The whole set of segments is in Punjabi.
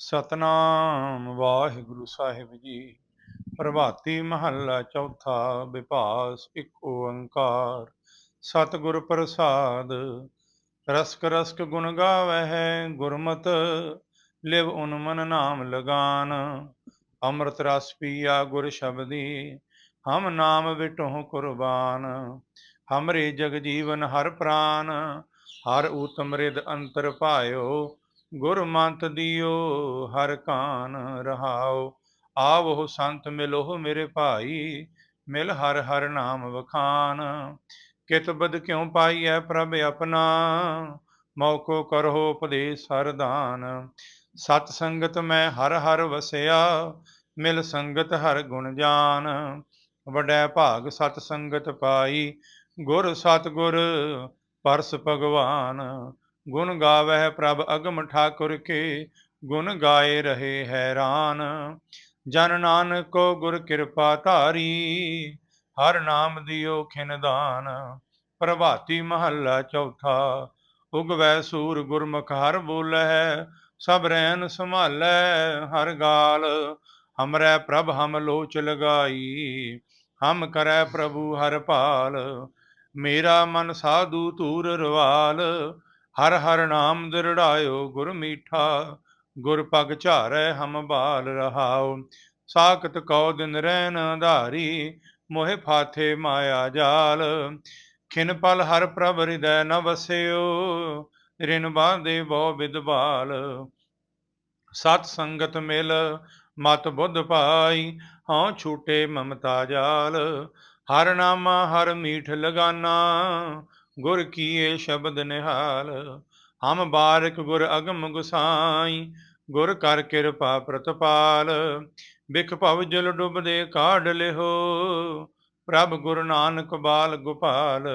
ਸਤਨਾਮ ਵਾਹਿਗੁਰੂ ਸਾਹਿਬ ਜੀ। ਪ੍ਰਭਾਤੀ ਮਹੱਲਾ ਚੌਥਾ ਵਿਭਾਸ ਇੱਕ ਓੰਕਾਰ। ਸਤਿਗੁਰ ਪ੍ਰਸਾਦ, ਰਸਕ ਰਸਕ ਗੁਣ ਗਾਵਹਿ, ਗੁਰਮਤ ਲਿਵ ਉਨਮਨ ਨਾਮ ਲਗਾਨ। ਅੰਮ੍ਰਿਤ ਰਸ ਪੀਆ ਗੁਰ ਸ਼ਬਦੀ, ਹਮ ਨਾਮ ਵਿਟਹੁ ਕੁਰਬਾਨ। ਹਮਰੇ ਜਗ ਜੀਵਨ ਹਰ ਪ੍ਰਾਨ, ਹਰ ਊਤਮ ਰਿਦ ਅੰਤਰ ਪਾਇਓ ਗੁਰਮੰਤ ਦਿਓ, ਹਰ ਕਾਨ ਰਹਾਓ। ਆਵੋ ਸੰਤ ਮਿਲੋ ਮੇਰੇ ਭਾਈ, ਮਿਲ ਹਰ ਹਰ ਨਾਮ ਵਖਾਨ। ਕਿਤਬਦ ਕਿਉ ਪਾਈਐ ਪ੍ਰਭ ਆਪਣਾ? ਮੌਕੋ ਕਰੋ ਉਪਦੇਸ ਹਰਦਾਨ ਸਤ ਸੰਗਤ ਮੈਂ ਹਰ ਹਰ ਵਸਿਆ, ਮਿਲ ਸੰਗਤ ਹਰ ਗੁਣ ਜਾਨ। ਵਡੈ ਭਾਗ ਸਤ ਸੰਗਤ ਪਾਈ, ਗੁਰ ਸਤ ਗੁਰ ਪਰਸ ਭਗਵਾਨ। ਗੁਣ ਗਾਵਹਿ ਪ੍ਰਭ ਅਗਮ ਠਾਕੁਰ ਕੇ, ਗੁਣ ਗਾਏ ਰਹੇ ਹੈਰਾਨ। ਜਨ ਨਾਨਕੋ ਗੁਰ ਕਿਰਪਾ ਧਾਰੀ, ਹਰ ਨਾਮ ਦਿਓ ਖਿਨ ਪ੍ਰਭਾਤੀ ਮਹੱਲਾ ਚੌਥਾ, ਉਗਵੈ ਸੂਰ ਗੁਰਮੁਖ ਹਰ ਬੋਲੈ ਸਭ ਰੈਨ ਸੰਭਾਲੈ ਹਰ ਗਾਲ। ਹਮਰੈ ਪ੍ਰਭ ਹਮ ਲੋਚ ਲਗਾਈ, ਹਮ ਕਰੈ ਪ੍ਰਭੂ ਹਰ ਭਾਲ। ਮੇਰਾ ਮਨ ਸਾਧੂ ਤੂਰ ਰਵਾਲ ਹਰ ਹਰ ਨਾਮ ਦਿਰੜਾਇਓ ਗੁਰ ਮੀਠਾ, ਗੁਰ ਪਗ ਝਾਰੈ ਹਮ ਬਾਲ ਰਹਾਉ। ਸਾਖਤ ਕਉ ਦਿਨ ਰਹਿਨ ਧਾਰੀ, ਮੋਹਿ ਫਾਥੇ ਮਾਇਆ ਜਾਲ। ਖਿਨ ਪਲ ਹਰ ਪ੍ਰਭ ਹਿਰਦੈ ਨ ਵਸਿਓ, ਰਿਨ ਬਾਂਦੇ ਬਹੁ ਵਿਦਵਾਲ ਸਤ ਸੰਗਤ ਮਿਲ ਮਤ ਬੁੱਧ ਪਾਈ, ਹਉ ਛੂਟੇ ਮਮਤਾ ਜਾਲ। ਹਰ ਨਾਮਾ ਹਰ ਮੀਠ ਲਗਾਨਾ ਗੁਰ ਕੀਏ ਸ਼ਬਦ ਨਿਹਾਲ, ਹਮ ਬਾਰਕ ਗੁਰ ਅਗਮ ਗੁਸਾਈ, ਗੁਰ ਕਰ ਕਿਰਪਾ ਪ੍ਰਤਪਾਲ, ਬਿਖ ਭਵ ਜਲ ਡੁੱਬਦੇ ਕਾਢ ਲਿਹੋ, ਪ੍ਰਭ ਗੁਰੂ ਨਾਨਕ ਬਾਲ ਗੋਪਾਲ,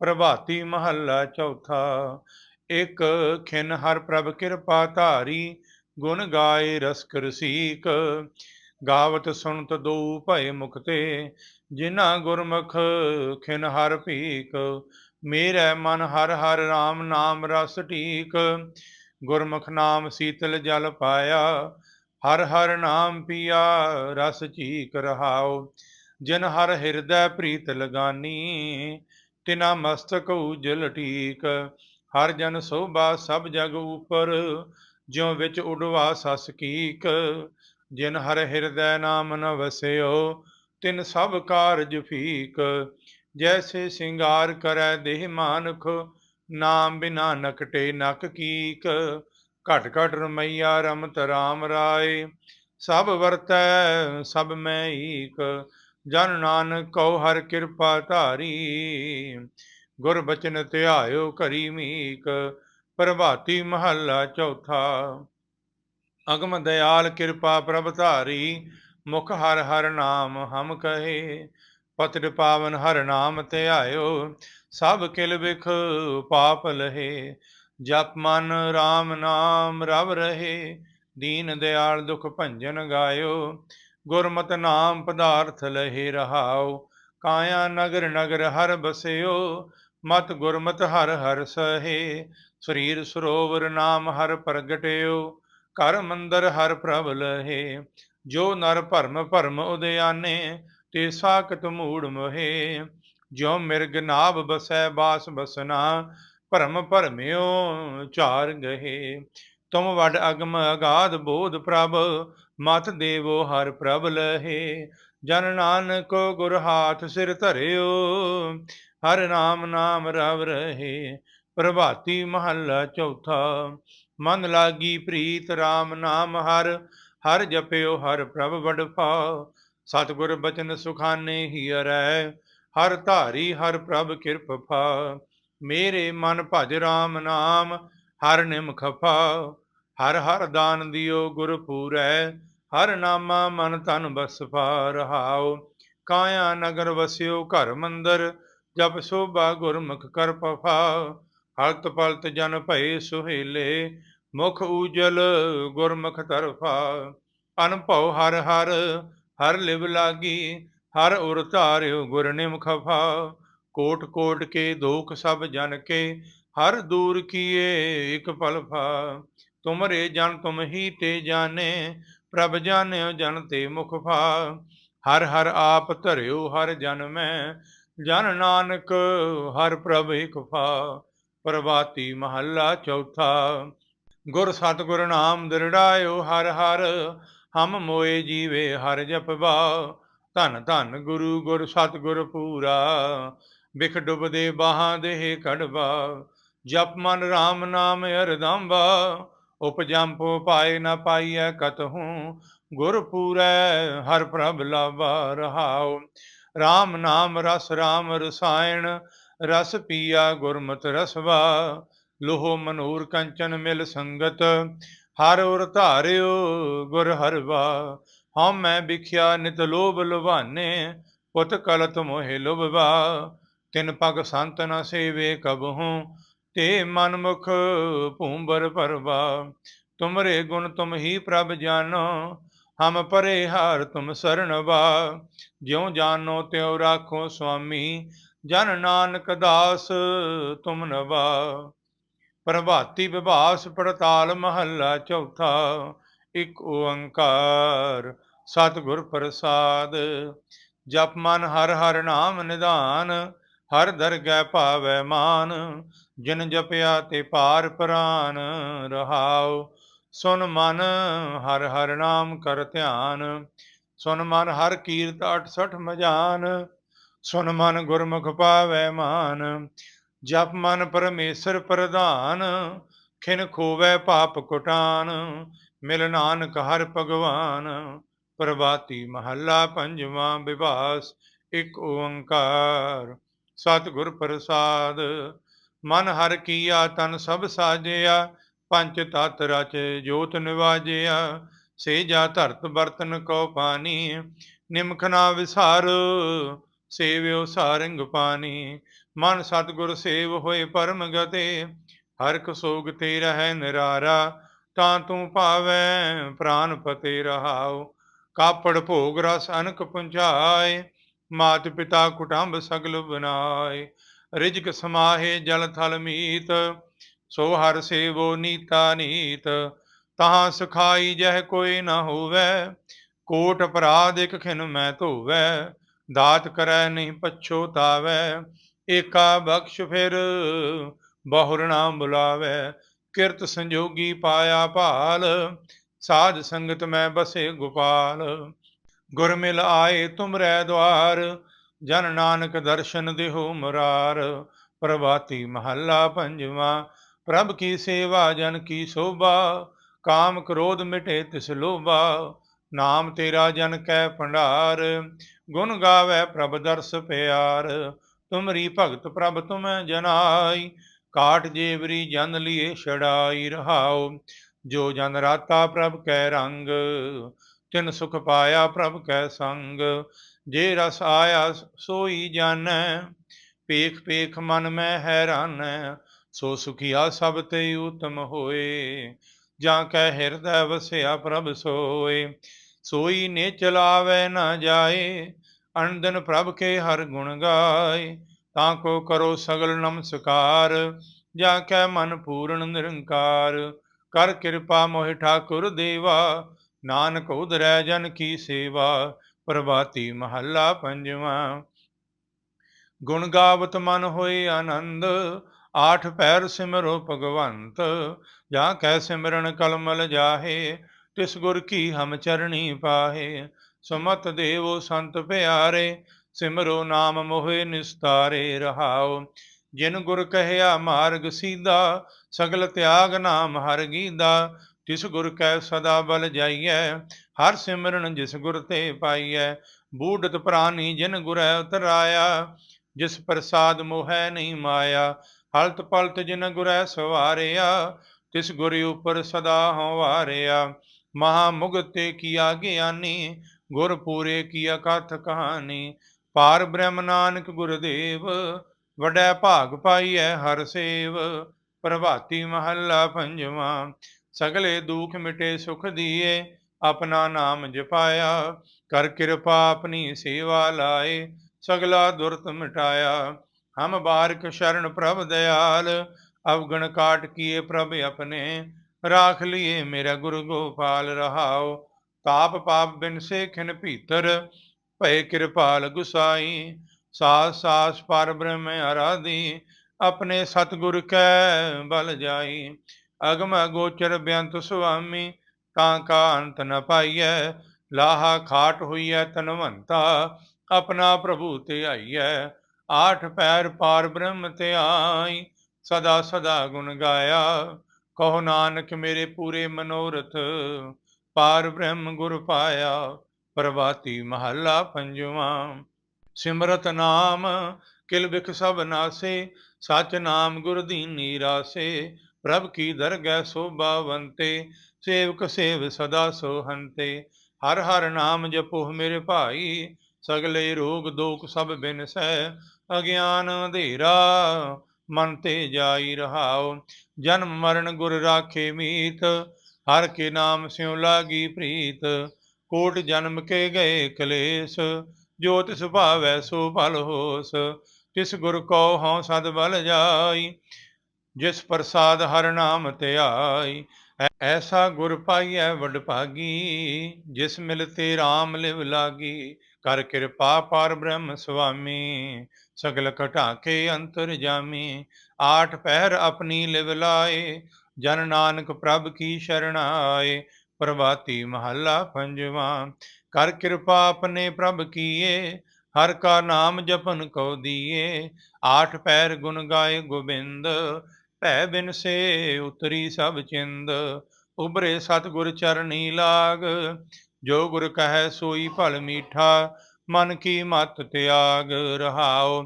ਪ੍ਰਭਾਤੀ ਮਹੱਲਾ ਚੌਥਾ, ਇਕ ਖਿਨ ਹਰ ਪ੍ਰਭ ਕਿਰਪਾ ਧਾਰੀ, ਗੁਣ ਗਾਏ ਰਸ ਰਸੀਕ, ਗਾਵਤ ਸੁਣਤ ਦੋ ਭਏ ਮੁਕਤੇ ਜਿਨਾ ਗੁਰਮੁਖ ਖਿਨ ਹਰ ਭੀਕ ਮੇਰੇ ਮਨ ਹਰ ਹਰ RAM ਨਾਮ ਰਸ ਟੀਕ ਗੁਰਮੁਖ ਨਾਮ ਸੀਤਲ ਜਲ ਪਾਇਆ, ਹਰ ਹਰ ਨਾਮ ਪੀਆ ਰਸ ਚੀਕ ਰਹਾਉ, ਜਿਨ ਹਰ ਹਿਰਦੈ ਪ੍ਰੀਤ ਲਗਾਨੀ, ਤਿਨਾ ਮਸਤਕ ਉਜਲ ਟੀਕ ਹਰ ਜਨ ਸੋਭਾ ਸਭ ਜਗ ਉਪਰ, ਜਿਉ ਵਿੱਚ ਉਡਵਾ ਸਸ ਕੀਕ, ਜਿਨ ਹਰ ਹਿਰਦੈ ਨਾਮ ਨ ਵਸਿਓ, ਤਿਨ ਸਭ ਕਾਰਜ ਫੀਕ ਜੈਸੇ ਸਿੰਗਾਰ ਕਰੈ ਦੇਹ ਮਾਨੁਖ, ਨਾਮ ਬਿਨਾ ਨਕਟੇ ਨਕ ਕੀਕ। ਘਟ ਘਟ ਰਮਈਆ ਰਮਤ ਰਾਮ ਰਾਏ, ਸਭ ਵਰਤੈ ਸਭ ਮੈਂ ਈਕ ਜਨ ਨਾਨਕ ਕਉ ਹਰ ਕਿਰਪਾ ਧਾਰੀ। ਗੁਰ ਬਚਨ ਧਿਆਇਓ ਕਰੀ ਮੀਕ। ਪ੍ਰਭਾਤੀ ਮਹੱਲਾ ਚੌਥਾ। ਅਗਮ ਦਇਆਲ ਕਿਰਪਾ ਪ੍ਰਭ ਧਾਰੀ। ਮੁਖ ਹਰ ਹਰ ਨਾਮ ਹਮ ਕਹੇ। ਪਤਿ ਪਾਵਨ ਹਰ ਨਾਮ ਧਿਆਇਓ, ਸਭ ਕਿਲ ਵਿਖ ਪਾਪ ਲਹੇ, ਜਪ ਮਨ RAM ਨਾਮ ਰਵ ਰਹੇ, ਦੀਨ ਦਿਆਲ ਦੁਖ ਭੰਜਨ ਗਾਇਓ, ਗੁਰਮਤਿ ਨਾਮ ਪਦਾਰਥ ਲਹੇ ਰਹਾਓ, ਕਾਇਆ ਨਗਰ ਨਗਰ ਹਰ ਬਸਿਓ, ਮਤ ਗੁਰਮਤ ਹਰ ਹਰ ਸਹੇ, ਸਰੀਰ ਸਰੋਵਰ ਨਾਮ ਹਰ ਪ੍ਰਗਟਿਓ, ਘਰ ਮੰਦਰ ਹਰ ਪ੍ਰਭ ਲਹੇ, ਜੋ ਨਰ ਭਰਮ ਭਰਮ ਉਦਿਆਨੇ ਤੇ ਸਾਖਤ ਮੂੜ ਮੋਹੇ ਜੋ ਮਿਰਗ ਨਾਭ ਬਸੈ ਬਾਸ ਬਸਨਾ, ਭਰਮ ਭਰਮਿਓ ਚਾਰ ਗਹੇ। ਤੁਮ ਵਡ ਅਗਮ ਅਗਾਧ ਬੋਧ ਪ੍ਰਭ, ਮਤ ਦੇਵੋ ਹਰ ਪ੍ਰਭ ਲਹੇ। ਜਨ ਨਾਨਕ ਗੁਰ ਹਾਥ ਸਿਰ ਧਰਿਓ, ਹਰ ਨਾਮ ਨਾਮ ਰਵ ਰਹੇ। ਪ੍ਰਭਾਤੀ ਮਹੱਲਾ ਚੌਥਾ, ਮਨ ਲਾਗੀ ਪ੍ਰੀਤ RAM ਨਾਮ ਹਰ ਹਰ ਜਪਿਓ ਹਰ ਪ੍ਰਭ ਵਡਫਾ ਸਤਿਗੁਰ ਬਚਨ ਸੁਖਾਨੇ ਹੀ ਅਰੈ ਹਰ ਧਾਰੀ, ਹਰ ਪ੍ਰਭ ਕਿਰਪਾ, ਮੇਰੇ ਮਨ ਭਜ RAM ਨਾਮ, ਹਰ ਨਿਮ ਖਫਾ, ਹਰ ਹਰ ਦਾਨ ਦਿਓ ਗੁਰ ਪੂਰੈ, ਹਰ ਨਾਮਾ ਮਨ ਤਨ ਬਸਫਾ ਰਹਾਉ ਕਾਇਆ ਨਗਰ ਵਸਿਓ ਘਰ ਮੰਦਰ, ਜਪ ਸੋਭਾ ਗੁਰਮੁਖ ਕਰ ਪਫਾ, ਹਲਤ ਪਲਤ ਜਨ ਭਏ ਸੁਹੇਲੇ, ਮੁਖ ਉਜਲ ਗੁਰਮੁਖ ਤਰਫਾ, ਅਨਭਉ ਹਰ ਹਰ ਹਰ ਲਿਵ ਲਾਗੀ, ਹਰ ਉਰ ਧਾਰਿਓ ਗੁਰ ਨਿਮ ਖਫਾ ਕੋਟ ਕੋਟ ਕੇ ਦੋਖ ਸਭ ਜਨ ਕੇ, ਹਰ ਦੂਰ ਕੀਏ ਇਕ ਪਲ ਫਾ ਤੁਮਰੇ ਜਨ ਤੁਮ ਹੀ ਤੇ ਜਾਣੇ, ਪ੍ਰਭ ਜਾਣਿਓ ਜਨ ਤੇ ਮੁਖ ਭਾ। ਹਰ ਹਰ ਆਪ ਧਰਿਓ, ਹਰ ਜਨ ਮੈਂ, ਜਨ ਨਾਨਕ ਹਰ ਪ੍ਰਭ ਇਕ ਫਾ ਪ੍ਰਭਾਤੀ ਮਹੱਲਾ ਚੌਥਾ, ਗੁਰ ਸਤਿਗੁਰ ਨਾਮ ਦਿਰੜਾਇਓ ਹਰ ਹਰ ਹਮ ਮੋਏ ਜੀਵੇ ਹਰ ਜਪਵਾ। ਧੰਨ ਧੰਨ ਗੁਰੂ ਗੁਰ ਸਤਿਗੁਰ ਪੂਰਾ। ਬਿਖ ਡੁਬਦੇ ਬਾਹਾਂ ਦੇਹ ਕੜਵਾ। ਜਪ ਮਨ RAM ਨਾਮ ਅਰਦੰਬਾ ਉਪਜੰਪੋ ਪਾਏ ਨਾ ਪਾਈਐ ਕਤਹੂ। ਗੁਰ ਪੂਰੈ ਹਰ ਪ੍ਰਭ ਲਾਵਾ ਰਹਾਉ। RAM ਨਾਮ ਰਸ RAM ਰਸਾਇਣ। ਰਸ ਪੀਆ ਗੁਰਮਤਿ ਰਸਵਾ। ਲੋਹ ਮਨੂਰ ਕੰਚਨ ਮਿਲ ਸੰਗਤ। ਹਰ ਉਰ ਧਾਰਿਓ ਗੁਰ ਹਰਵਾ ਹਉ ਮੈਂ ਵਿਖਿਆ ਨਿਤ ਲੋਭ ਲੁਭਾਨੇ, ਪੁੱਤ ਕਲਤ ਮੋਹਿ ਲੁਭਵਾ। ਤਿਨ ਪਗ ਸੰਤ ਨ ਸੇਵੇ ਕਬਹੂ ਤੇ ਮਨ ਮੁਖ ਭੂੰਬਰ ਪਰਵਾ ਤੁਮਰੇ ਗੁਣ ਤੁਮ ਹੀ ਪ੍ਰਭ ਜਾਨੋ ਹਮ ਪਰੇ ਹਾਰ ਤੁਮ ਸਰਣਵਾ ਜਿਉ ਜਾਨੋ ਤਿਉ ਰਾਖੋ ਸੁਆਮੀ, ਜਨ ਨਾਨਕ ਦਾਸ ਤੁਮ ਨਵਾ। ਪ੍ਰਭਾਤੀ ਵਿਭਾਸ ਪੜਤਾਲ ਮਹੱਲਾ ਚੌਥਾ, ਇੱਕ ਓੰਕਾਰ, ਸਤਿਗੁਰ ਪ੍ਰਸਾਦ। ਜਪ ਮਨ ਹਰ ਹਰ ਨਾਮ ਨਿਧਾਨ, ਹਰ ਦਰਗਹਿ ਭਾਵੈ ਮਾਨ। ਜਿਨ ਜਪਿਆ ਤੇ ਪਾਰ ਪ੍ਰਾਨ ਰਹਾਉ। ਸੁਨ ਮਨ ਹਰ ਹਰ ਨਾਮ ਕਰ ਧਿਆਨ। ਸੁਨ ਮਨ ਹਰ ਕੀਰਤ 68 ਮਜਾਨ। ਸੁਨ ਮਨ ਗੁਰਮੁਖ ਪਾਵੈ ਮਾਨ। ਜਪ ਮਨ ਪਰਮੇਸ਼ਰ ਪ੍ਰਧਾਨ, ਖਿਨ ਖੋਵੈ ਪਾਪ ਕੁਟਾਨ, ਮਿਲ ਨਾਨਕ ਹਰ ਭਗਵਾਨ। ਪ੍ਰਭਾਤੀ ਮਹੱਲਾ ਪੰਜਵਾਂ ਵਿਵਾਸ ਇੱਕ ਓੰਕਾਰ। ਸਤਿਗੁਰ ਪ੍ਰਸਾਦ, ਮਨ ਹਰ ਕੀਆ ਤਨ ਸਭ ਸਾਜਿਆ, ਪੰਜ ਤਤ ਰਚ ਜੋਤ ਨਿਵਾਜਿਆ। ਸੇਜਾ ਧਰਤ ਬਰਤਨ ਕੋ ਪਾਣੀ, ਨਿਮਖ ਨਾ ਵਿਸਾਰ, ਸੇਵਿਓ ਸਾਰੰਗ ਪਾਣੀ। ਮਨ ਸਤਿਗੁਰ ਸੇਵ ਹੋਏ ਪਰਮ ਗਤੇ, ਹਰ ਸੋਗ ਤੇ ਰਹਿ ਨਿਰਾਰਾ, ਤਾਂ ਤੂੰ ਭਾਵੈ ਪ੍ਰਾਨ ਪਤੇ ਰਹਾਉ। ਕਾਪੜ ਭੋਗ ਰਸ ਅਨਕ ਪੁੰਚਾਏ ਮਾਤ ਪਿਤਾ ਕੁਟੰਬ ਸਗਲ ਬਨਾਏ। ਰਿਜਕ ਸਮਾਹੇ ਜਲ ਥਲ ਮੀਤ, ਸੋ ਹਰ ਸੇਵੋ ਨੀਤਾ ਨੀਤ। ਤਹਾਂ ਸਖਾਈ ਜਹ ਕੋਈ ਨਾ ਹੋਵੇ, ਕੋਟ ਅਪਰਾਧ ਇਕ ਖਿਨ ਮੈਂ ਧੋਵੈ। ਦਾਤ ਕਰੈ ਨਹੀਂ ਪਛੋਤਾਵੈ ਏਕਾ ਬਖਸ਼ ਫਿਰ, ਬਹੁਰ ਨਾ ਬੁਲਾਵੇ। ਕਿਰਤ ਸੰਜੋਗੀ ਪਾਇਆ ਭਾਲ, ਸਾਧ ਸੰਗਤ ਮੈਂ ਬਸੇ ਗੋਪਾਲ। ਗੁਰ ਮਿਲ ਆਏ ਤੁਮਰੈ ਦਵਾਰ, ਜਨ ਨਾਨਕ ਦਰਸ਼ਨ ਦਿਹੋ ਮੁਰਾਰ। ਪ੍ਰਭਾਤੀ ਮਹੱਲਾ ਪੰਜਵਾ, ਪ੍ਰਭ ਕੀ ਸੇਵਾ, ਜਨ ਕੀ ਸੋਭਾ। ਕਾਮ ਕ੍ਰੋਧ ਮਿਟੇ ਤਿਸ ਲੋਭਾ, ਨਾਮ ਤੇਰਾ ਜਨ ਕੈ ਭੰਡਾਰ। ਗੁਣ ਗਾਵੇ ਪ੍ਰਭ ਦਰਸ ਪਿਆਰ। ਤੁਮਰੀ ਭਗਤ ਪ੍ਰਭ ਤੁਮੈ ਜਨਾਈ ਕਾਟ ਜੇਵਰੀ ਜਨ ਲੀਏ ਛੜਾਈ ਰਹਾਉ ਜੋ ਜਨ ਰਾਤਾ ਪ੍ਰਭ ਕੈ ਰੰਗ, ਤਿਨ ਸੁਖ ਪਾਇਆ ਪ੍ਰਭ ਕੈ ਸੰਗ। ਜੇ ਰਸ ਆਇਆ ਸੋਈ ਜਾਣੈ, ਪੇਖ ਪੇਖ ਮਨ ਮੈਂ ਹੈਰਾਨ, ਸੋ ਸੁਖੀਆ ਸਭ ਤੇ ਉਤਮ ਹੋਏ। ਜਾਂ ਕੈ ਹਿਰਦੈ ਵਸਿਆ ਪ੍ਰਭ ਸੋਏ, ਸੋਈ ਨੇ ਚਲਾਵੇ ਨਾ ਜਾਏ ਅਨੰਦਨ ਪ੍ਰਭ ਕੇ ਹਰ ਗੁਣ ਗਾਏ, ਤਾਂ ਕੋ ਕਰੋ ਸਗਲ ਨਮਸਕਾਰ, ਜਾ ਕੈ ਮਨ ਪੂਰਨ ਨਿਰੰਕਾਰ। ਕਰ ਕਿਰਪਾ ਮੋਹਿ ਠਾਕੁਰ ਦੇਵਾ, ਨਾਨਕ ਉਦਰੈ ਜਨ ਕੀ ਸੇਵਾ, ਪ੍ਰਭਾਤੀ ਮਹੱਲਾ ਪੰਜਵਾਂ। ਗੁਣ ਗਾਵਤ ਮਨ ਹੋਏ ਆਨੰਦ, ਆਠ ਪੈਰ ਸਿਮਰੋ ਭਗਵੰਤ। ਜਾਂ ਕੈ ਸਿਮਰਨ ਕਲਮਲ ਜਾਹੇ, ਤਿਸ ਗੁਰ ਕੀ ਹਮ ਚਰਣੀ ਪਾਹੇ। ਸੁਮਤ ਦੇਵੋ ਸੰਤ ਪਿਆਰੇ, ਸਿਮਰੋ ਨਾਮ ਮੋਹਿ ਨਿਸਤਾਰੇ ਰਹਾਉ। ਜਿਨ ਗੁਰ ਕਹਿਆ ਮਾਰਗ ਸੀਦਾ ਸਗਲ ਤਿਆਗ ਨਾਮ ਹਰ ਗੀਦਾ। ਤਿਸ ਗੁਰ ਕੈ ਸਦਾ ਬਲ ਜਾਈਐ, ਹਰ ਸਿਮਰਨ ਜਿਸ ਗੁਰ ਤੇ ਪਾਈਐ। ਬੂਢਤ ਪ੍ਰਾਨੀ ਜਿਨ ਗੁਰੈ ਉਤਰਾਇਆ, ਜਿਸ ਪ੍ਰਸਾਦ ਮੋਹੈ ਨਹੀਂ ਮਾਇਆ। ਹਲਤ ਪਲਤ ਜਿਨ ਗੁਰੈ ਸਵਾਰਿਆ, ਤਿਸ ਗੁਰ ਉਪਰ ਸਦਾ ਹਵਾਰਿਆ ਮਹਾ ਮੁਗਤੇ ਕੀਆ ਗਿਆਨੀ ਗੁਰ ਪੂਰੇ ਕੀ ਅਕਥ ਕਹਾਣੀ। ਪਾਰ ਬ੍ਰਹਮ ਨਾਨਕ ਗੁਰਦੇਵ, ਵਡੈ ਭਾਗ ਪਾਈਐ ਹਰ ਸੇਵ। ਪ੍ਰਭਾਤੀ ਮਹੱਲਾ ਪੰਜਵਾਂ, ਸਗਲੇ ਦੁਖ ਮਿਟੇ ਸੁਖ ਦੀਏ, ਆਪਣਾ ਨਾਮ ਜਪਾਇਆ। ਕਰ ਕਿਰਪਾ ਆਪਣੀ ਸੇਵਾ ਲਾਏ, ਸਗਲਾ ਦੁਰਤ ਮਿਟਾਇਆ। ਹਮ ਬਾਰਕ ਸ਼ਰਨ ਪ੍ਰਭ ਦਇਆਲ, ਅਵਗਣ ਕਾਟ ਕੀਏ ਪ੍ਰਭ ਆਪਣੇ। ਰਾਖ ਲਿਏ ਮੇਰਾ ਗੁਰੂ ਗੋਪਾਲ ਰਹਾਓ ਤਾਪ ਪਾਪ ਬਿਨ ਸੇ ਖਿਨ ਭੀਤਰ, ਭਏ ਕਿਰਪਾਲ ਗੁਸਾਈ। ਸਾਸ ਸਾਸ ਪਰ ਬ੍ਰਹਮ ਅਰਾਧੀ ਆਪਣੇ ਸਤਿਗੁਰ ਕੈ ਬਲ ਜਾਈ। ਅਗਮ ਅਗੋਚਰ ਬੇਅੰਤ ਸੁਆਮੀ, ਤਾਂ ਕਾ ਅੰਤ ਨ ਪਾਈਐ। ਲਾਹਾ ਖਾਟ ਹੋਈਐ ਤਨਵੰਤਾ ਆਪਣਾ ਪ੍ਰਭੂ ਤੇ ਆਈਐ। ਆਠ ਪੈਰ ਪਾਰ ਬ੍ਰਹਮ ਤੇ ਆਈ, ਸਦਾ ਸਦਾ ਗੁਣ ਗਾਇਆ। ਕਹੋ ਨਾਨਕ ਮੇਰੇ ਪੂਰੇ ਮਨੋਰਥ ਪਾਰ ਬ੍ਰਹਮ ਗੁਰ ਪਾਇਆ, ਪ੍ਰਭਾਤੀ ਮਹੱਲਾ ਪੰਜਵਾਂ। ਸਿਮਰਤ ਨਾਮ, ਕਿਲ ਬਿਖ ਸਭ ਨਾਸੇ, ਸਚ ਨਾਮ ਗੁਰ ਦੀਨੀ ਰਾਸੇ। ਪ੍ਰਭ ਕੀ ਦਰਗਹਿ ਸੋਭਾਵੰਤੇ ਸੇਵਕ ਸੇਵ ਸਦਾ ਸੋਹੰਤੇ। ਹਰ ਹਰ ਨਾਮ ਜਪੋ ਮੇਰੇ ਭਾਈ, ਸਗਲੇ ਰੋਗ ਦੋਖ ਸਭ ਬਿਨਸੈ ਅਗਿਆਨ ਅੰਧੇਰਾ ਮਨ ਤੇ ਜਾਈ ਰਹਾਓ, ਜਨਮ ਮਰਨ ਗੁਰ ਰਾਖੇ ਮੀਤ। ਹਰ ਕੇ ਨਾਮ ਸਿਉ ਲਾਗੀ ਪ੍ਰੀਤ, ਕੋਟ ਜਨਮ ਕੇ ਗਏ ਕਲੇਸ਼, ਜੋ ਤਿਸ ਭਾਵੈ ਸੋ ਭਲ ਹੋਸ, ਤਿਸ ਗੁਰ ਕੋ ਹਉ ਸਦ ਬਲ ਜਾਈ, ਜਿਸ ਪ੍ਰਸਾਦ ਹਰ ਨਾਮ ਧਿਆਈ ਐਸਾ ਗੁਰ ਪਾਈਐ ਵਡ ਭਾਗੀ, ਜਿਸ ਮਿਲਤੇ RAM ਲਿਵ ਲਾਗੀ, ਕਰ ਕਿਰਪਾ ਪਾਰ ਬ੍ਰਹਮ ਸੁਆਮੀ, ਸਗਲ ਘਟਾ ਕੇ ਅੰਤਰ ਜਾਮੀ, ਆਠ ਪਹਿਰ ਆਪਣੀ ਲਿਵ ਲਾਏ ਜਨ ਨਾਨਕ ਪ੍ਰਭ ਕੀ ਸ਼ਰਨ ਆਏ, ਪ੍ਰਭਾਤੀ ਮਹੱਲਾ ਪੰਜਵਾਂ। ਕਰ ਕਿਰਪਾ ਆਪਣੇ ਪ੍ਰਭ ਕੀਏ, ਹਰ ਕਾ ਨਾਮ ਜਪਨ ਕਉ ਦੀਏ। ਆਠ ਪੈਰ ਗੁਣ ਗਾਏ ਗੋਬਿੰਦ, ਭੈ ਬਿਨ ਸੇ ਉਤਰੀ ਸਭ ਚਿੰਦ। ਉਬਰੇ ਸਤਿਗੁਰ ਚਰਨੀ ਲਾਗ, ਜੋ ਗੁਰ ਕਹੈ ਸੋਈ ਭਲ ਮੀਠਾ, ਮਨ ਕੀ ਮਤ ਤਿਆਗ ਰਹਾਓ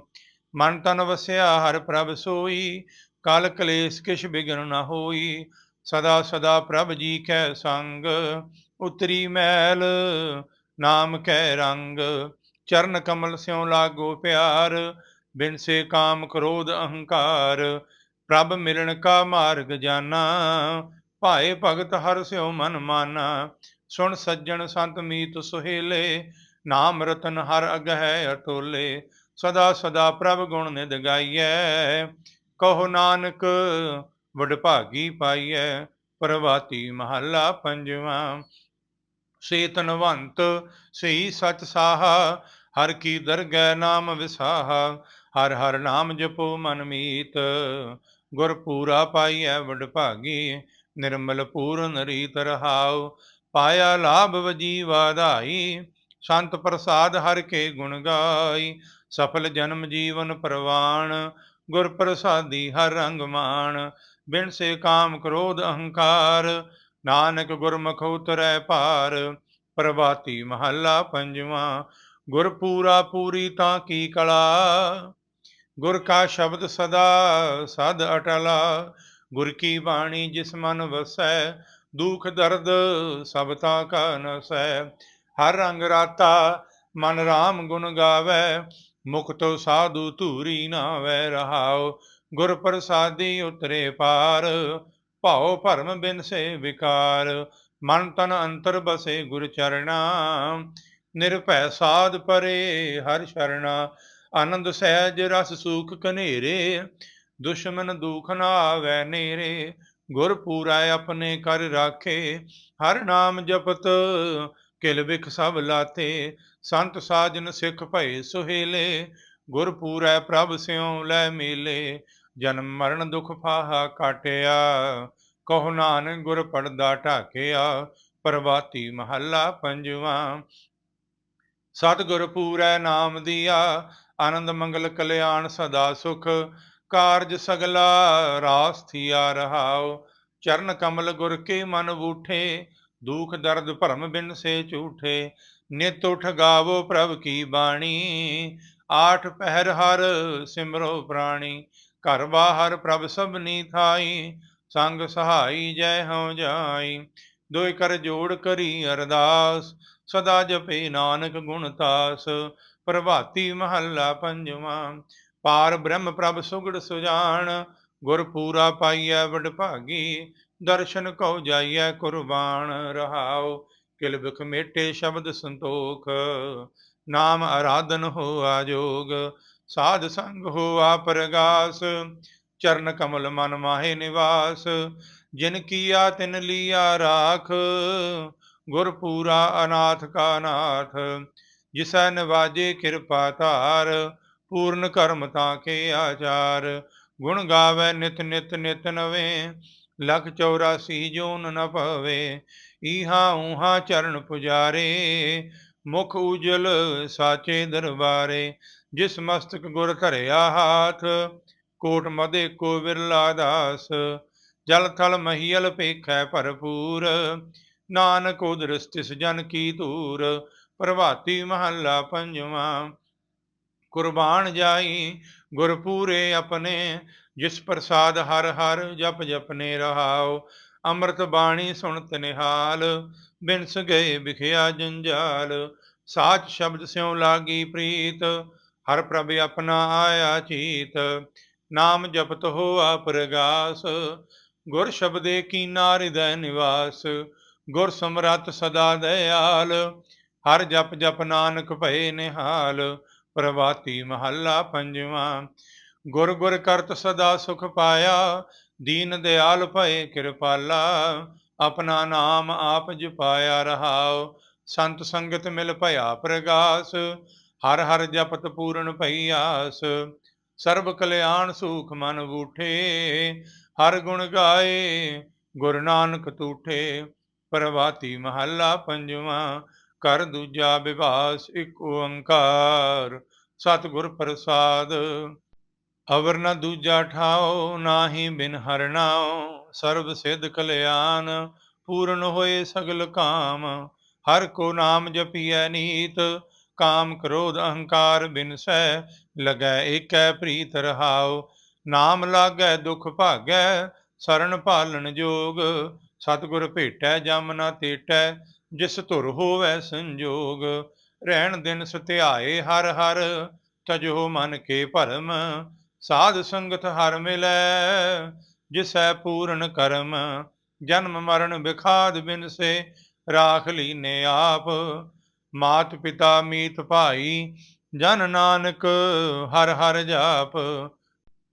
ਮਨ ਤਨ ਵਸਿਆ ਹਰ ਪ੍ਰਭ ਸੋਈ ਕਲ ਕਲੇਸ਼ ਕਿਛ ਬਿਗਨ ਨ ਹੋਈ, ਸਦਾ ਸਦਾ ਪ੍ਰਭ ਜੀ ਕੈ ਸੰਗ, ਉਤਰੀ ਮੈਲ, ਨਾਮ ਕੈ ਰੰਗ। ਚਰਨ ਕਮਲ ਸਿਉ ਲਾਗੋ ਪਿਆਰ, ਬਿਨ ਸੇ ਕਾਮ ਕ੍ਰੋਧ ਅਹੰਕਾਰ। ਪ੍ਰਭ ਮਿਲਣ ਕਾ ਮਾਰਗ ਜਾਨਾ, ਭਾਏ ਭਗਤ ਹਰ ਸਿਉ ਮਨ ਮਾਨਾ। ਸੁਣ ਸੱਜਣ ਸੰਤ ਮੀਤ ਸੁਹੇਲੇ, ਨਾਮ ਰਤਨ ਹਰ ਅਗਹਿ ਅਟੋਲੇ। ਸਦਾ ਸਦਾ ਪ੍ਰਭ ਗੁਣ ਨਿਦ ਗਾਈਐ ਕਹੋ ਨਾਨਕ, ਵਡਭਾਗੀ ਪਾਈਐ, ਪ੍ਰਭਾਤੀ ਮਹੱਲਾ ਪੰਜਵਾਂ। ਸੇ ਤਨਵੰਤ ਸਹੀ ਸਚ ਸਾਹਾ, ਹਰ ਕੀ ਦਰਗਹਿ ਨਾਮ ਵਿਸਾਹਾ, ਹਰ ਹਰ ਨਾਮ ਜਪੋ ਮਨ ਮੀਤ। ਗੁਰ ਪੂਰਾ ਪਾਈਐ ਵਡਭਾਗੀ, ਨਿਰਮਲ ਪੂਰਨ ਰੀਤ ਰਹਾਉ, ਪਾਇਆ ਲਾਭ ਵਜੀ ਵਾਧਾਈ ਸੰਤ ਪ੍ਰਸਾਦ ਹਰ ਕੇ ਗੁਣ ਗਾਈ, ਸਫਲ ਜਨਮ ਜੀਵਨ ਪ੍ਰਵਾਣ ਗੁਰ ਪ੍ਰਸਾਦੀ ਹਰ ਰੰਗ ਮਾਣ, ਬਿਨ ਸੇ ਕਾਮ ਕ੍ਰੋਧ ਅਹੰਕਾਰ। ਨਾਨਕ ਗੁਰਮੁਖ ਉਤਰੈ ਭਾਰ, ਪ੍ਰਭਾਤੀ ਮਹੱਲਾ ਪੰਜਵਾਂ। ਗੁਰ ਪੂਰਾ ਪੂਰੀ ਤਾਂ ਕੀ ਕਲਾ? ਗੁਰ ਕਾ ਸ਼ਬਦ ਸਦਾ ਸਦ ਅਟਲਾ। ਗੁਰ ਕੀ ਬਾਣੀ ਜਿਸ ਮਨ ਵਸੈ, ਦੁਖ ਦਰਦ ਸਭ ਤਾ ਕਾ ਨਸੈ। ਹਰ ਰੰਗ ਰਾਤਾ ਮਨ RAM ਗੁਣ ਗਾਵੇ ਮੁਕਤੋ ਸਾਧੂ ਧੂਰੀ ਨਾਵੇ ਰਹਾਉ ਗੁਰ ਪ੍ਰਸਾਦੀ ਉਤਰੇ ਪਾਰ, ਭਾਉ ਭਰਮ ਬਿਨ ਸੇ ਵਿਕਾਰ, ਮਨ ਤਨ ਅੰਤਰ ਬਸੇ ਗੁਰ ਚਰਣਾ, ਨਿਰਭੈ ਸਾਧ ਪਰੇ ਹਰ ਸ਼ਰਣਾ, ਆਨੰਦ ਸਹਿਜ ਰਸ ਸੂਖ ਕਨੇਰੇ ਦੁਸ਼ਮਨ ਦੁਖ ਨਾ ਆਵੈ ਨੇਰੇ, ਗੁਰ ਪੂਰਾ ਆਪਣੇ ਕਰ ਰਾਖੇ, ਹਰ ਨਾਮ ਜਪਤ ਕਿਲ ਵਿਖ ਸਭ ਲਾਤੇ ਸੰਤ ਸਾਜਨ ਸਿੱਖ ਭਏ ਸੁਹੇਲੇ, ਗੁਰ ਪੂਰੈ ਪ੍ਰਭ ਸਿਉ ਲੈ ਮੇਲੇ, ਜਨਮ ਮਰਨ ਦੁਖ ਫਾਹਾ ਕਾਟਿਆ, ਕਹੋ ਨਾਨਕ ਗੁਰ ਪੜਦਾ ਢਾਕਿਆ ਪ੍ਰਵਾਤੀ ਮਹੱਲਾ ਪੰਜਵਾਂ। ਸਤਿਗੁਰ ਪੂਰੈ ਨਾਮ ਦੀਆ, ਆਨੰਦ ਮੰਗਲ ਕਲਿਆਣ ਸਦਾ ਸੁਖ, ਕਾਰਜ ਸਗਲਾ ਰਾਸ ਥੀਆ ਰਹਾਉ, ਚਰਨ ਕਮਲ ਗੁਰ ਕੇ ਮਨ ਬੂਠੇ ਦੁਖ ਦਰਦ ਭਰਮ ਬਿਨ ਸੇ ਝੂਠੇ ਨਿਤ ਉਠ ਗਾਵੋ ਪ੍ਰਭ ਕੀ ਬਾਣੀ। ਆਠ ਪਹਿਰ ਹਰ ਸਿਮਰੋ ਪ੍ਰਾਣੀ। ਘਰ ਬਾਹਰ ਪ੍ਰਭ ਸਭਨੀ ਥਾਈ। ਸੰਗ ਸਹਾਈ ਜੈ ਹਉ ਜਾਈ। ਦੋਇ ਕਰ ਜੋੜ ਕਰੀ ਅਰਦਾਸ। ਸਦਾ ਜਪੇ ਨਾਨਕ ਗੁਣ ਤਾਸ। ਪ੍ਰਭਾਤੀ ਮਹੱਲਾ ਪੰਜਵਾਂ। ਪਾਰ ਬ੍ਰਹਮ ਪ੍ਰਭ ਸੁਗੜ ਸੁਜਾਨ। ਗੁਰ ਪੂਰਾ ਪਾਈਐ ਵਡ ਭਾਗੀ ਦਰਸ਼ਨ ਕਉ ਜਾਈਐ ਕੁਰਬਾਨ ਰਹਾਓ ਕਿਲ ਬਿਖ ਮੇਟੇ ਸ਼ਬਦ ਸੰਤੋਖ, ਨਾਮ ਆਰਾਧਨ ਹੋ ਆਜੋਗ, ਸਾਧ ਸੰਗ ਹੋ ਪ੍ਰਗਾਸ, ਚਰਨ ਕਮਲ ਮਨ ਮਾਹੇ ਨਿਵਾਸ, ਜਿਨ ਕੀਆ ਤਿਨ ਲੀਆ ਰਾਖ, ਗੁਰ ਪੂਰਾ ਅਨਾਥ ਕਾ ਨਾਥ, ਜਿਸੈ ਨਿਵਾਜੇ ਕਿਰਪਾ ਧਾਰ, ਪੂਰਨ ਕਰਮ ਤਾਂ ਕੇ ਆਚਾਰ, ਗੁਣ ਗਾਵੇ ਨਿਤ ਨਿਤ ਨਿਤ ਨਵੇਂ ਲਖ 84 ਜੋਨ ਨ ਪਵੇ ਈਹਾ ਊਹਾ ਚਰਨ ਪੁਜਾਰੇ, ਮੁਖ ਉਜਲ ਸਾਚੇ ਦਰਬਾਰੇ, ਜਿਸ ਮਸਤਕ ਗੁਰ ਧਰਿਆ ਹਾਥ, ਕੋਟ ਮਦੇ ਕੋ ਵਿਰਲਾ ਦਾਸ, ਜਲ ਥਲ ਮਹੀਲ ਪੇਖੈ ਭਰਪੂਰ, ਨਾਨਕ ਉਦਰਸ ਤਿਸ ਜਨ ਕੀ ਧੂਰ, ਪ੍ਰਭਾਤੀ ਮਹੱਲਾ ਪੰਜਵਾਂ, ਕੁਰਬਾਨ ਜਾਈ ਗੁਰਪੂਰੇ ਆਪਣੇ ਜਿਸ ਪ੍ਰਸਾਦ ਹਰ ਹਰ ਜਪ ਜਪਨੇ ਰਹਾਓ, ਅੰਮ੍ਰਿਤ ਬਾਣੀ ਸੁਣਤ ਨਿਹਾਲ, ਬਿਨਸ ਗਏ ਵਿਖਿਆ ਜੰਜਾਲ, ਸਾਚ ਸ਼ਬਦ ਸਿਉ ਲਾਗੀ ਪ੍ਰੀਤ, ਹਰ ਪ੍ਰਭ ਆਪਣਾ ਆਇਆ ਚੀਤ, ਨਾਮ ਜਪਤ ਹੋਆ ਪ੍ਰਗਾਸ ਗੁਰ ਸ਼ਬਦੇ ਕੀ ਹਿਰਦੈ ਨਿਵਾਸ, ਗੁਰ ਸਮਰੱਥ ਸਦਾ ਦਇਆਲ, ਹਰ ਜਪ ਜਪ ਨਾਨਕ ਭਏ ਨਿਹਾਲ ਪ੍ਰਵਾਤੀ ਮਹੱਲਾ ਪੰਜਵਾਂ ਗੁਰ ਗੁਰ ਕਰਤ ਸਦਾ ਸੁਖ ਪਾਇਆ, ਦੀਨ ਦਿਆਲ ਭਏ ਕਿਰਪਾਲਾ, ਆਪਣਾ ਨਾਮ ਆਪ ਜਪਾਇਆ ਰਹਾਉ, ਸੰਤ ਸੰਗਤ ਮਿਲ ਭਇਆ ਪ੍ਰਗਾਸ, ਹਰ ਹਰ ਜਪਤ ਪੂਰਨ ਭਈ ਆਸ ਸਰਬ ਕਲਿਆਣ ਸੂਖ ਮਨ ਬੂਠੇ, ਹਰ ਗੁਣ ਗਾਏ, ਗੁਰ ਨਾਨਕ ਤੂਠੇ ਪ੍ਰਵਾਤੀ ਮਹੱਲਾ ਪੰਜਵਾਂ ਕਰ ਦੂਜਾ ਵਿਵਾਸ ਇੱਕ ਓੰਕਾਰ, ਸਤਿਗੁਰ ਪ੍ਰਸਾਦ। ਅਵਰ ਨ ਦੂਜਾ ਠਾਓ ਨਾਹੀ ਬਿਨ ਹਰਨਾਓ ਸਰਬ ਸਿਧ ਕਲਿਆਣ, ਪੂਰਨ ਹੋਏ ਸਗਲ ਕਾਮ। ਹਰ ਕੋ ਨਾਮ ਜਪੀਐ ਨੀਤ, ਕਾਮ ਕ੍ਰੋਧ ਅਹੰਕਾਰ ਬਿਨ ਸਹਿ। ਲਗੈ ਏਕੈ ਪ੍ਰੀਤ ਰਹਾਉ, ਨਾਮ ਲਾਗੈ ਦੁਖ ਭਾਗੈ ਸਰਣ ਭਾਲਣ ਜੋਗ। ਸਤਿਗੁਰ ਭੇਟੈ, ਜਮ ਨਾ ਤੇਟੈ, ਜਿਸ ਧੁਰ ਹੋਵੈ ਸੰਜੋਗ। ਰਹਿਣ ਦਿਨ ਸਤਿਆਏ ਹਰ ਹਰ, ਤਜੋ ਮਨ ਕੇ ਭਰਮ। ਸਾਧ ਸੰਗਤ ਹਰ ਮਿਲੈ, ਜਿਸੈ ਪੂਰਨ ਕਰਮ, ਜਨਮ ਮਰਨ ਵਿਖਾਦ ਬਿਨ ਸੇ, ਰਾਖ ਲੀਨੇ ਆਪ। ਮਾਤ ਪਿਤਾ ਮੀਤ ਭਾਈ, ਜਨ ਨਾਨਕ ਹਰ ਹਰ ਜਾਪ।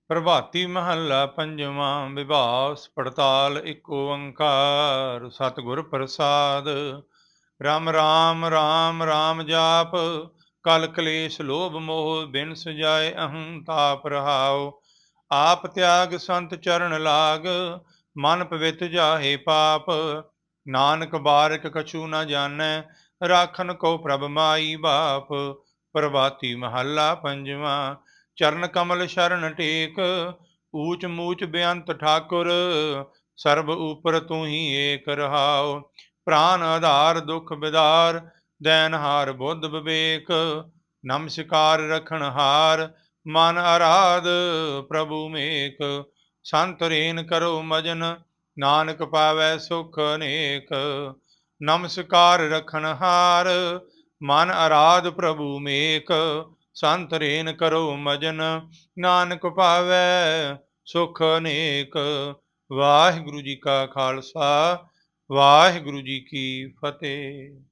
ਪ੍ਰਭਾਤੀ ਮਹੱਲਾ ਪੰਜਵਾਂ ਵਿਭਾਸ, ਪੜਤਾਲ ਇੱਕ ਓੰਕਾਰ, ਸਤਿਗੁਰ ਪ੍ਰਸਾਦ। ਰਾਮ ਰਾਮ ਰਾਮ ਰਾਮ ਜਾਪ। ਕਲ ਕਲੇਸ਼ ਲੋਭ ਮੋਹ ਬਿਨ ਸਜਾਏ ਅਹੰ ਤਾਪ ਰਹਾਉ। ਆਪ ਤਿਆਗ ਸੰਤ ਚਰਨ ਲਾਗ, ਮਨ ਪਵਿੱਤ ਜਾਹੇ ਪਾਪ। ਨਾਨਕ ਬਾਰਕ ਕਛੂ ਨ ਜਾਣੈ, ਰਾਖਨ ਕੋ ਪ੍ਰਭ ਮਾਈ ਬਾਪ। ਪ੍ਰਭਾਤੀ ਮਹੱਲਾ ਪੰਜਵਾਂ, ਚਰਨ ਕਮਲ ਸ਼ਰਨ ਟੇਕ। ਊਚ ਮੂਚ ਬੇਅੰਤ ਠਾਕੁਰ, ਸਰਬ ਉਪਰ ਤੂੰ ਹੀ ਏਕ ਰਹਾਉ। ਪ੍ਰਾਨ ਆਧਾਰ ਦੁਖ ਬਿਦਾਰ ਦੈਨ ਹਾਰ ਬੁੱਧ ਵਿਵੇਕ, ਨਮਸਕਾਰ ਰਖਣ ਹਾਰ, ਮਨ ਆਰਾਧ ਪ੍ਰਭੂ ਮੇਕ। ਸੰਤ ਰੇਨ ਕਰੋ ਮਜਨ, ਨਾਨਕ ਪਾਵੈ ਸੁਖ ਅਨੇਕ ਨਮਸਕਾਰ ਰਖਣ ਹਾਰ, ਮਨ ਆਰਾਧ ਪ੍ਰਭੂ ਮੇਕ। ਸੰਤ ਰੇਨ ਕਰੋ ਮਜਨ, ਨਾਨਕ ਪਾਵੈ ਸੁਖ ਅਨੇਕ ਵਾਹਿਗੁਰੂ ਜੀ ਕਾ ਖਾਲਸਾ, ਵਾਹਿਗੁਰੂ ਜੀ ਕੀ ਫਤਿਹ।